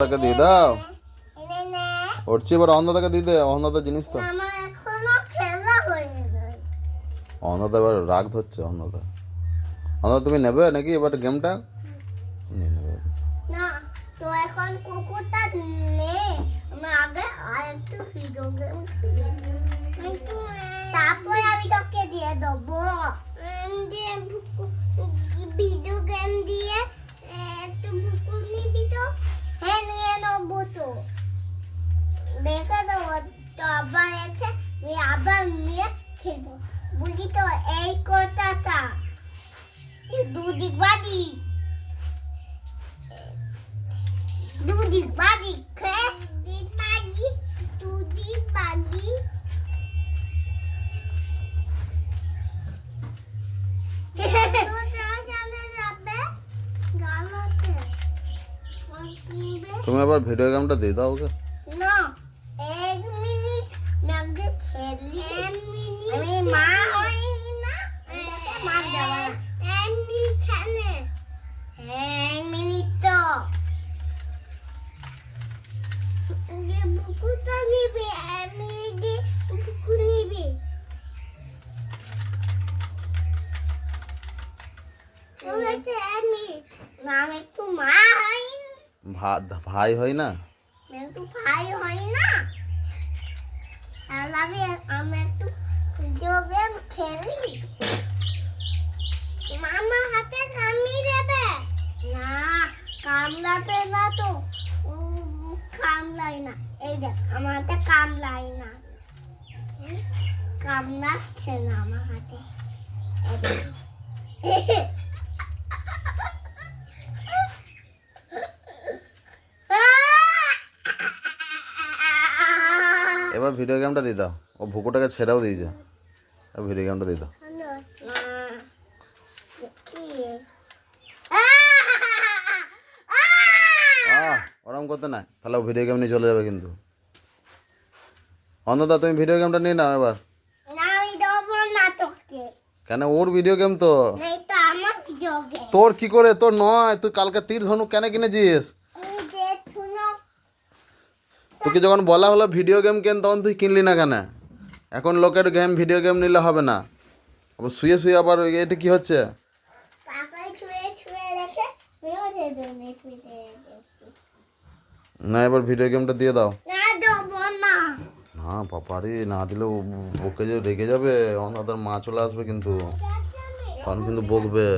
তাকে দিয়ে দাও। উঠছি এবার অন্ধতাকে দিয়ে দে, অন্ধতা জিনিস তো অন্ধতা এবার রাগ ধরছে, অন্ধতা। অন্ধতা তুমি নেবে নাকি এবার গেমটা তো এই কথাটা। দুদিক বাদিক। দুদিক খেয়ে দুদিক বাদিক দুদিক বাদিক। তুমি আবার ভিডিও গেমটা দিয়ে দাও আমি খেলি আমি মা হই না। মা দেওয়া এক খেলে এক তো। বুকুটা নিবি আমি বুকু নিবি। বলেছে এক না আমি একটু মা হই ভা- ভাই হয় না। কিন্তু ভাই হয় না আর আমি আমি একটু খেলি মামা হাতে কামড়ি দেবে না কামড়াবে না তো কামড়াই না এই দেখ আমার হাতে কামড়াই না কামড়াচ্ছে না আমার হাতে এবার ভিডিও গেমটা দিয়ে দাও। ও ভুকুটাকে ছেড়েও দিয়েছে। ভিডিও গেমটা দিয়ে দাও। ওরম করতে না তাহলে ও ভিডিও গেম নিয়ে চলে যাবে কিন্তু। অন্ধতা তুমি ভিডিও গেমটা নিয়ে নাও এবার। কেন? ওর ভিডিও গেম তো। তোর কি করে? তোর নয়। তুই কালকে তীর ধনু কেন কিনেছিস? তোকে যখন বলা হলো ভিডিও গেম কেন তখন তুই কিনলি না কেন? এখন লোকের গেম ভিডিও গেম নিলে হবে না। আবার শুয়ে শুয়ে আবার এটা কি হচ্ছে? না এবার ভিডিও গেমটা দিয়ে দাও। না দেবো না। দিলেও ওকে যে রেগে যাবে অন্যদের মা চলে আসবে কিন্তু। তখন কিন্তু বকবে।